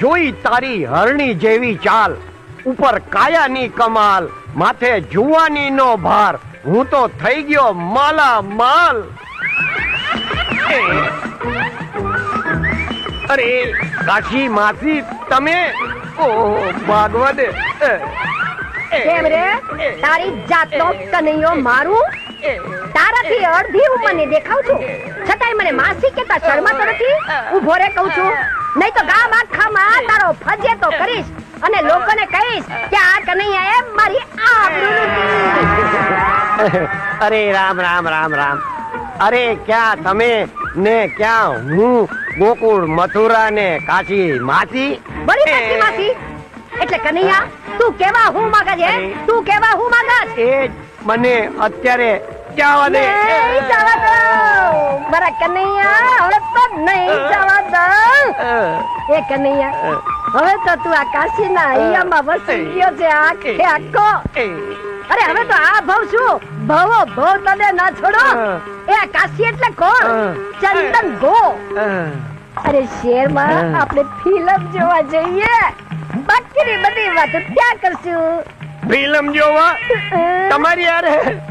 જોઈ તારી હરણી જેવી ચાલ. ઉપર કાયાની કમાલ માથે જુવાનીનો ભાર. હું તો થઈ ગયો માલા માલ અરે કાશી માસી તમે? ઓ એ, કેમ રે? તારી જાતનો કનૈયો મારું? તારાથી અડધી ઉંમરની દેખાવ છું. છતાંય મને કેતા શરમાતો નથી ઊભો રે કહું છું નહીં તો ગામ આખામાં તારો ફજે તો કરીશ અને લોકોને કહીશ કે આ કનૈયાએ મારી આબરૂ. અરે રામ રામ રામ રામ અરે ક્યાં તમે ને ક્યાં હું ગોકુળ મથુરા ને કાશી માસી બળી કાશી માસી એટલે કનૈયા તું કેવા હું માંગે છે તું કેવા હું માંગે છે એ મને અત્યારે જવા કનૈયા હવે તો નહીં જવા દઉં એ કનૈયા હવે તો તું આ કાશીના અહીંયામાં વસી ગયો છે આખે આખો અરે હવે તો આ ભવ શું ભવો ભવ તને ના છોડો એ આ કાશી એટલે કોણ ચંદન ગો અરે શહેરમાં આપણે ફિલ્મ જોવા જઈએ બાકીની બધી વાત ત્યાં કરશું ફિલ્મ જોવા તમારી યારે